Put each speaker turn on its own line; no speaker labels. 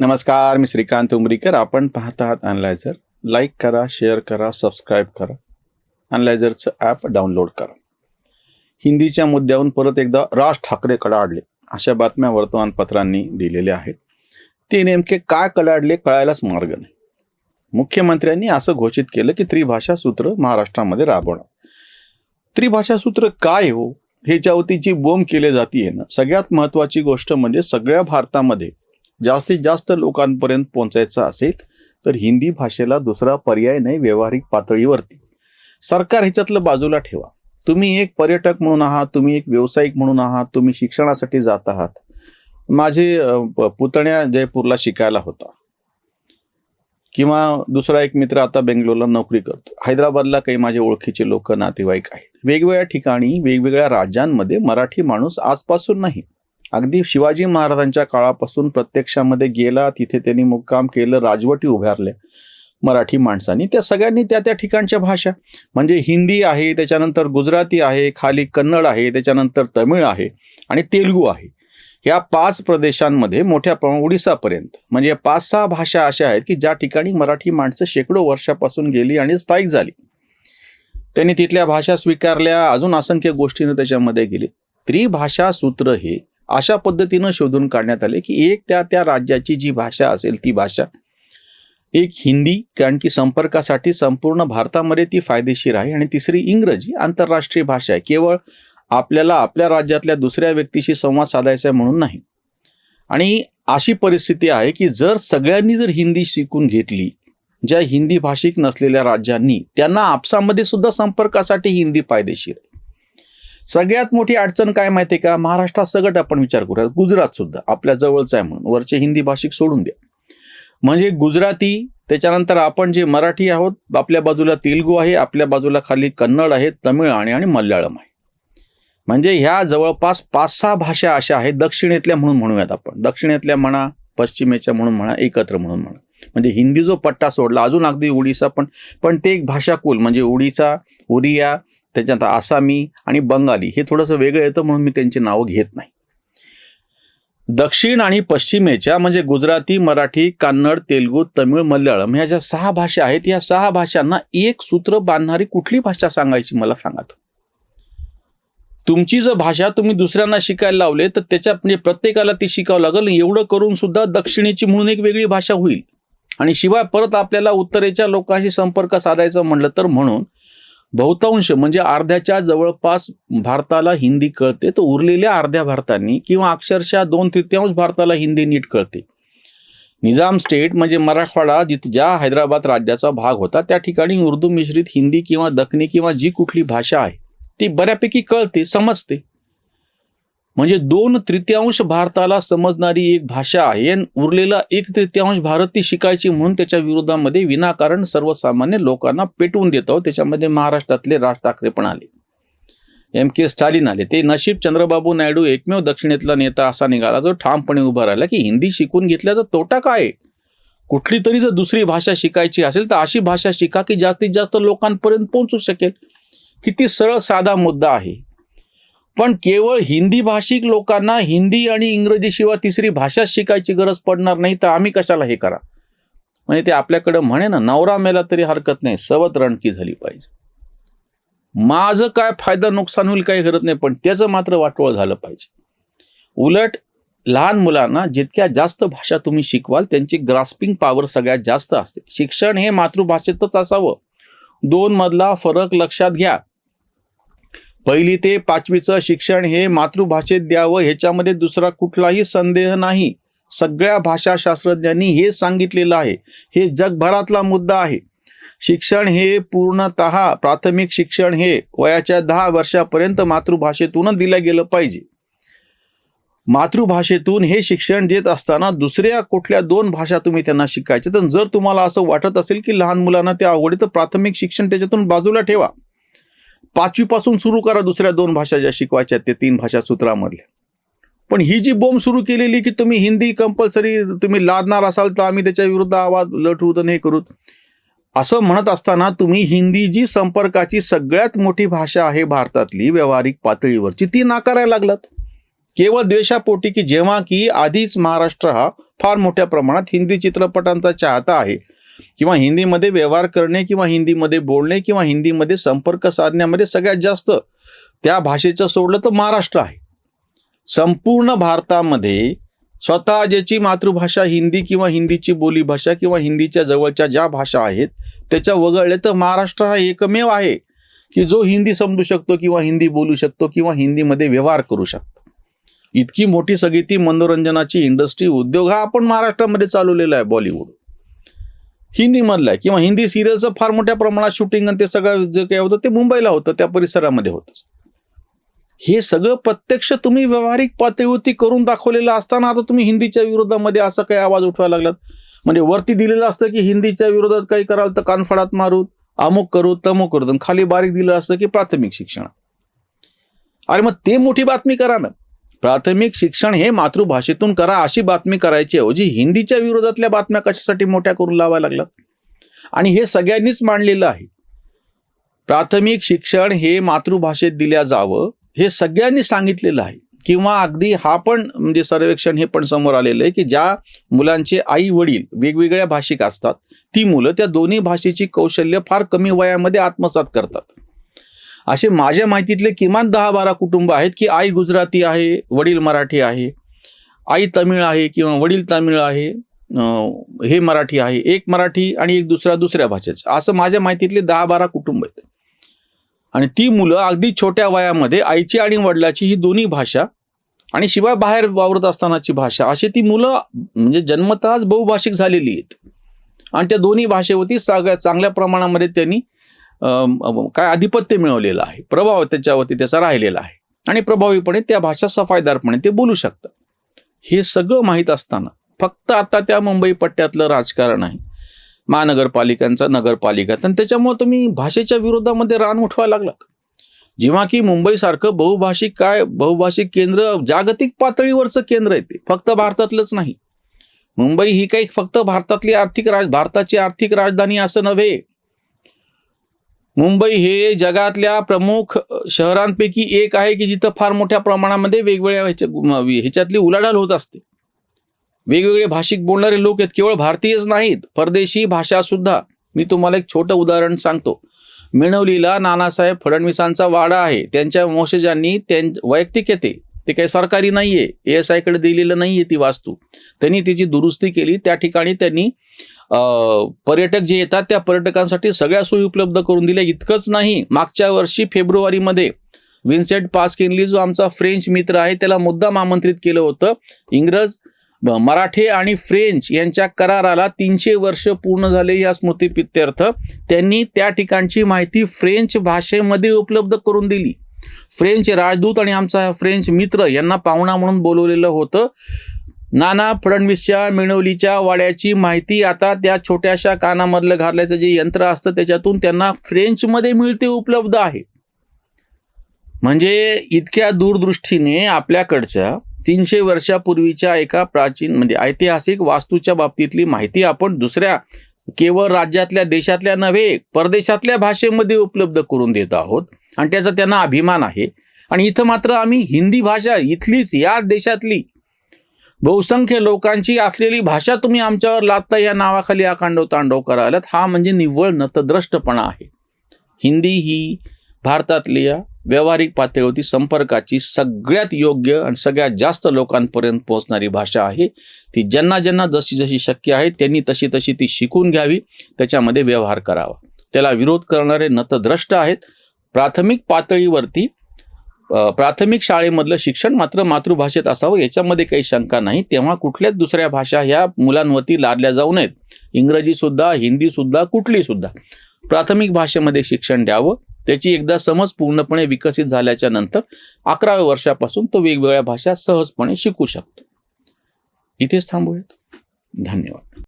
नमस्कार मी श्रीकांत उमरीकर. आपण पाहत आहात अनलायझर लाईक करा शेअर करा सबस्क्राईब करा. अनलायझरचं ॲप डाउनलोड करा. हिंदीच्या मुद्द्यावरून परत एकदा राज ठाकरे कडाडले अशा बातम्या वर्तमानपत्रांनी दिलेल्या आहेत. ते नेमके काय कडाडले कळायलाच मार्ग नाही. मुख्यमंत्र्यांनी असं घोषित केलं की त्रिभाषा सूत्र महाराष्ट्रामध्ये राबवणार. त्रिभाषा सूत्र काय हो? ह्याच्यावरती जी बोंब केली जाते ना सगळ्यात महत्वाची गोष्ट म्हणजे सगळ्या भारतामध्ये जास्तीत जास्त लोकांपर्यंत पोहोचायचं असेल तर हिंदी भाषेला दुसरा पर्याय नाही व्यावहारिक पातळीवरती. सरकार ह्याच्यातलं बाजूला ठेवा. तुम्ही एक पर्यटक म्हणून आहात तुम्ही एक व्यावसायिक म्हणून आहात तुम्ही शिक्षणासाठी जात आहात. माझे पुतण्या जयपूरला शिकायला होता. किंवा दुसरा एक मित्र आता बेंगलोरला नोकरी करतो. हैदराबादला काही माझे ओळखीचे लोक नातेवाईक आहेत. वेगवेगळ्या ठिकाणी वेगवेगळ्या राज्यांमध्ये मराठी माणूस आजपासून नाही. अगदी शिवाजी महाराजांच्या काळापासून प्रत्यक्षामध्ये गेला तिथे त्यांनी मुक्काम केलं राजवटी उभारल्या मराठी माणसांनी. त्या सगळ्यांनी त्या त्या ठिकाणच्या भाषा. म्हणजे हिंदी आहे त्याच्यानंतर गुजराती आहे खाली कन्नड आहे त्याच्यानंतर तमिळ आहे आणि तेलगू आहे. या पाच प्रदेशांमध्ये मोठ्या प्रमाणात ओडिसापर्यंत. म्हणजे पाच सहा भाषा अशा आहेत की ज्या ठिकाणी मराठी माणसं शेकडो वर्षापासून गेली आणि स्थायिक झाली. त्यांनी तिथल्या भाषा स्वीकारल्या अजून असंख्य गोष्टीनं त्याच्यामध्ये गेली. त्रिभाषा सूत्र हे अशा पद्धतीनं शोधून काढण्यात आले की एक त्या त्या राज्याची जी भाषा असेल ती भाषा एक हिंदी कारण की संपर्कासाठी संपूर्ण भारतामध्ये ती फायदेशीर आहे. आणि तिसरी इंग्रजी आंतरराष्ट्रीय भाषा आहे. केवळ आपल्याला आपल्या राज्यातल्या दुसऱ्या व्यक्तीशी संवाद साधायचा आहे म्हणून नाही. आणि अशी परिस्थिती आहे की जर सगळ्यांनी जर हिंदी शिकून घेतली ज्या हिंदी भाषिक नसलेल्या राज्यांनी त्यांना आपसामध्ये सुद्धा संपर्कासाठी हिंदी फायदेशीर आहे. सगळ्यात मोठी अडचण काय माहिती का? महाराष्ट्रात सगट आपण विचार करूया. गुजरात सुद्धा आपल्या जवळचं आहे म्हणून. वरचे हिंदी भाषिक सोडून द्या. म्हणजे गुजराती त्याच्यानंतर आपण जे मराठी आहोत आपल्या बाजूला तेलगू आहे आपल्या बाजूला खाली कन्नड आहे तमिळ आणि आणि मल्याळम आहे. म्हणजे ह्या जवळपास पाच सहा भाषा अशा आहेत दक्षिणेतल्या म्हणून म्हणूयात आपण. दक्षिणेतल्या म्हणा पश्चिमेच्या म्हणून म्हणा एकत्र म्हणून म्हणा. म्हणजे हिंदी जो पट्टा सोडला अजून अगदी ओडिसा पण पण ते एक भाषाकुल म्हणजे ओडिसा ओरिया त्याच्यानंतर आसामी आणि बंगाली हे थोडंसं वेगळं येतं म्हणून मी त्यांची नावं घेत नाही. दक्षिण आणि पश्चिमेच्या म्हणजे गुजराती मराठी कन्नड तेलुगू तमिळ मल्याळम ह्या ज्या सहा भाषा आहेत या सहा भाषांना एक सूत्र बांधणारी कुठली भाषा सांगायची मला सांगा तुमची जर भाषा तुम्ही दुसऱ्यांना शिकायला लावले तर त्याच्या म्हणजे प्रत्येकाला ती शिकावं लागेल. एवढं करून सुद्धा दक्षिणेची म्हणून एक वेगळी भाषा होईल. आणि शिवाय परत आपल्याला उत्तरेच्या लोकांशी संपर्क साधायचं म्हणलं तर म्हणून बहुतांश म्हणजे अर्ध्याच्या जवळपास भारताला हिंदी कळते. तर उरलेल्या अर्ध्या भारतांनी किंवा अक्षरशः दोन तृतीयांश भारताला हिंदी नीट कळते. निजाम स्टेट म्हणजे मराठवाडा जिथे ज्या हैदराबाद राज्याचा भाग होता त्या ठिकाणी उर्दू मिश्रित हिंदी किंवा दखनी किंवा जी कुठली भाषा आहे ती बऱ्यापैकी कळते समजते. म्हणजे दोन तृतीयांश भारताला समजणारी एक भाषा आहे. उरलेला एक तृतीयांश भारत ती शिकायची म्हणून त्याच्या विरोधामध्ये विनाकारण सर्वसामान्य लोकांना पेटवून देतो त्याच्यामध्ये महाराष्ट्रातले राज ठाकरे पण आले. एम के स्टालिन आले. ते नशीब चंद्रबाबू नायडू एकमेव दक्षिणेतला नेता असा निघाला जो ठामपणे उभा राहिला की हिंदी शिकून घेतल्याचा तोटा काय कुठली तरी जर दुसरी भाषा शिकायची असेल तर अशी भाषा शिका की जास्तीत जास्त लोकांपर्यंत पोहोचू शकेल. किती सरळ साधा मुद्दा आहे. पण केवळ हिंदी भाषिक लोकांना हिंदी आणि इंग्रजीशिवाय तिसरी भाषा शिकायची गरज पडणार नाही तर आम्ही कशाला हे करा? म्हणजे ते आपल्याकडं म्हणे ना नवरा मेला तरी हरकत नाही सवत रणकी झाली पाहिजे. माझं काय फायदा नुकसान होईल काही गरज नाही पण त्याचं मात्र वाटोळ झालं पाहिजे. उलट लहान मुलांना जितक्या जास्त भाषा तुम्ही शिकवाल त्यांची ग्रास्पिंग पॉवर सगळ्यात जास्त असते. शिक्षण हे मातृभाषेतच असावं. दोन मधला फरक लक्षात घ्या. पहिली ते पाचवीचं शिक्षण हे मातृभाषेत द्यावं ह्याच्यामध्ये दुसरा कुठलाही संदेह नाही. सगळ्या भाषाशास्त्रज्ञांनी हे सांगितलेलं आहे. हे जगभरातला मुद्दा आहे. शिक्षण हे पूर्णतः प्राथमिक शिक्षण हे वयाच्या दहा वर्षापर्यंत मातृभाषेतूनच दिलं गेलं पाहिजे. मातृभाषेतून हे शिक्षण देत असताना दुसऱ्या कुठल्या दोन भाषा तुम्ही त्यांना शिकायचे तर जर तुम्हाला असं वाटत असेल की लहान मुलांना ते आवडे तर प्राथमिक शिक्षण त्याच्यातून बाजूला ठेवा. पाचवीपासून सुरू करा दुसऱ्या दोन भाषा ज्या शिकवायच्या ते तीन भाषा सूत्रामधल्या पण ही जी बोंब सुरू केलेली की तुम्ही हिंदी कंपल्सरी तुम्ही लादणार असाल तर आम्ही त्याच्या विरुद्ध आवाज लठवू तर हे करू. असं म्हणत असताना तुम्ही हिंदी जी संपर्काची सगळ्यात मोठी भाषा आहे भारतातली व्यावहारिक पातळीवरची ती नाकारायला लागलात. केवळ द्वेषापोटी की जेव्हा की आधीच महाराष्ट्र हा फार मोठ्या प्रमाणात हिंदी चित्रपटांचा चाहता आहे. किंवा हिंदीमध्ये व्यवहार करणे किंवा हिंदीमध्ये बोलणे किंवा हिंदीमध्ये संपर्क साधण्यामध्ये सगळ्यात जास्त त्या भाषेचं सोडलं तर महाराष्ट्र आहे. संपूर्ण भारतामध्ये स्वतः ज्याची मातृभाषा हिंदी किंवा हिंदीची बोलीभाषा किंवा हिंदीच्या जवळच्या ज्या भाषा आहेत त्याच्या वगळले तर महाराष्ट्र हा एकमेव आहे की जो हिंदी समजू शकतो किंवा हिंदी बोलू शकतो किंवा हिंदीमध्ये व्यवहार करू शकतो. इतकी मोठी सगळी ती मनोरंजनाची इंडस्ट्री उद्योग हा आपण महाराष्ट्रामध्ये चालवलेला आहे बॉलिवूड. हिंदीमधला आहे. किंवा हिंदी सिरियलचं फार मोठ्या प्रमाणात शूटिंग आणि ते सगळं जे काही होतं ते मुंबईला होतं त्या परिसरामध्ये होतं. हे सगळं प्रत्यक्ष तुम्ही व्यावहारिक पातळीवरती करून दाखवलेलं असताना आता तुम्ही हिंदीच्या विरोधामध्ये असं काही आवाज उठवायला लागलात? म्हणजे वरती दिलेलं असतं की हिंदीच्या विरोधात काही कराल तर कानफडात मारू अमुक करू तमुक करू. खाली बारीक दिलं असतं की प्राथमिक शिक्षण. अरे मग ते मोठी बातमी करा ना. प्राथमिक शिक्षण हे मातृभाषेतून करा अशी बातमी करायची ऐवजी हिंदीच्या विरोधातल्या बातम्या कशासाठी मोठ्या करून लावायला लागल्या आणि हे सगळ्यांनीच मांडलेलं आहे. प्राथमिक शिक्षण हे मातृभाषेत दिल्या जावं हे सगळ्यांनी सांगितलेलं आहे. किंवा अगदी हा पण म्हणजे सर्वेक्षण हे पण समोर आलेलं आहे की ज्या मुलांचे आई वडील वेगवेगळ्या भाषिक असतात ती मुलं त्या दोन्ही भाषेची कौशल्य फार कमी वयामध्ये आत्मसात करतात. असे माझ्या माहितीतले किमान दहा बारा कुटुंब आहेत की आई गुजराती आहे वडील मराठी आहे आई तमिळ आहे किंवा वडील तमिळ आहे हे मराठी आहे एक मराठी आणि एक दुसरा दुसऱ्या भाषेचा. असं माझ्या माहितीतले दहा बारा कुटुंब आहेत. आणि ती मुलं अगदी छोट्या वयामध्ये आईची आणि वडिलाची ही दोन्ही भाषा आणि शिवाय बाहेर वावरत असतानाची भाषा अशी ती मुलं म्हणजे जन्मतःच बहुभाषिक झालेली आहेत. आणि त्या दोन्ही भाषेवरती सगळ्या चांगल्या प्रमाणामध्ये त्यांनी काय आधिपत्य मिळवलेलं आहे. प्रभाव त्याच्यावरती त्याचा राहिलेला आहे. आणि प्रभावीपणे त्या भाषा सफाईदारपणे ते बोलू शकतात. हे सगळं माहीत असताना फक्त आता त्या मुंबई पट्ट्यातलं राजकारण आहे. महानगरपालिकांचा नगरपालिकाचं आणि त्याच्यामुळे तुम्ही भाषेच्या विरोधामध्ये रान उठवायला लागलात. जेव्हा की मुंबईसारखं बहुभाषिक काय बहुभाषिक केंद्र जागतिक पातळीवरचं केंद्र आहे ते फक्त भारतातलंच नाही. मुंबई ही काही फक्त भारतातली आर्थिक राज भारताची आर्थिक राजधानी असं नव्हे. मुंबई हे जगातल्या प्रमुख शहरांपैकी एक आहे की जिथं फार मोठ्या प्रमाणामध्ये वेगवेगळ्या ह्याच्या- ह्याच्यातली उलाढाल होत असते. वेगवेगळे भाषिक बोलणारे लोक आहेत केवळ भारतीयच नाहीत परदेशी भाषा सुद्धा. मी तुम्हाला एक छोटं उदाहरण सांगतो. मिणवलीला नानासाहेब फडणवीसांचा वाडा आहे. त्यांच्या वंशजांनी त्यां वैयक्तिक येते. ते काही सरकारी नाहीये. ए एस आयकडे दिलेलं नाहीये ती वास्तू. त्यांनी तिची दुरुस्ती केली. त्या ठिकाणी त्यांनी पर्यटक जे येतात त्या पर्यटकांसाठी सगळ्या सोयी उपलब्ध करून दिल्या. इतकंच नाही मागच्या वर्षी फेब्रुवारीमध्ये विन्सेंट पास्किनली जो आमचा फ्रेंच मित्र आहे त्याला मुद्दाम आमंत्रित केलं होतं. इंग्रज मराठे मराठी आणि फ्रेंच यांच्या कराराला तीनशे वर्ष पूर्ण झाले या स्मृतीपित्यर्थ त्यांनी त्या ठिकाणची माहिती फ्रेंच भाषेमध्ये उपलब्ध करून दिली. फ्रेंच राजदूत आणि आमचा फ्रेंच मित्र यांना पाहुणा म्हणून बोलवलेलं होतं. नाना फडणवीसच्या मिळवलीच्या वाड्याची माहिती आता त्या छोट्याशा कानामधलं घालायचं जे यंत्र असतं त्याच्यातून त्यांना फ्रेंचमध्ये मिळते उपलब्ध आहे. म्हणजे इतक्या दूरदृष्टीने आपल्याकडच्या तीनशे वर्षापूर्वीच्या एका प्राचीन म्हणजे ऐतिहासिक वास्तूच्या बाबतीतली माहिती आपण दुसऱ्या केवळ राज्यातल्या देशातल्या नव्हे परदेशातल्या भाषेमध्ये उपलब्ध करून देत आहोत. आणि त्याचा त्यांना अभिमान आहे. आणि इथं मात्र आम्ही हिंदी भाषा इथलीच या देशातली. बहुसंख्य लोकांची असलेली भाषा तुम्ही आमच्यावर लादता या नावाखाली आकांडव तांडव करायलात. हा म्हणजे निव्वळ नतद्रष्टपणा आहे. हिंदी ही भारतातल्या व्यावहारिक पातळीवरती संपर्काची सगळ्यात योग्य आणि सगळ्यात जास्त लोकांपर्यंत पोहोचणारी भाषा आहे. ती ज्यांना ज्यांना जशी जशी शक्य आहे त्यांनी तशी तशी ती शिकून घ्यावी त्याच्यामध्ये व्यवहार करावा. त्याला विरोध करणारे नतद्रष्ट आहेत. प्राथमिक पातळीवरती प्राथमिक शाळेमधलं शिक्षण मात्र मातृभाषेत असावं याच्यामध्ये काही शंका नाही. तेव्हा कुठल्याच दुसऱ्या भाषा ह्या मुलांवरती लादल्या जाऊ नयेत. इंग्रजीसुद्धा हिंदीसुद्धा कुठलीसुद्धा. प्राथमिक भाषेमध्ये शिक्षण द्यावं. त्याची एकदा समज पूर्णपणे विकसित झाल्याच्यानंतर अकराव्या वर्षापासून तो वेगवेगळ्या भाषा सहजपणे शिकू शकतो. इथेच थांबूयात. धन्यवाद.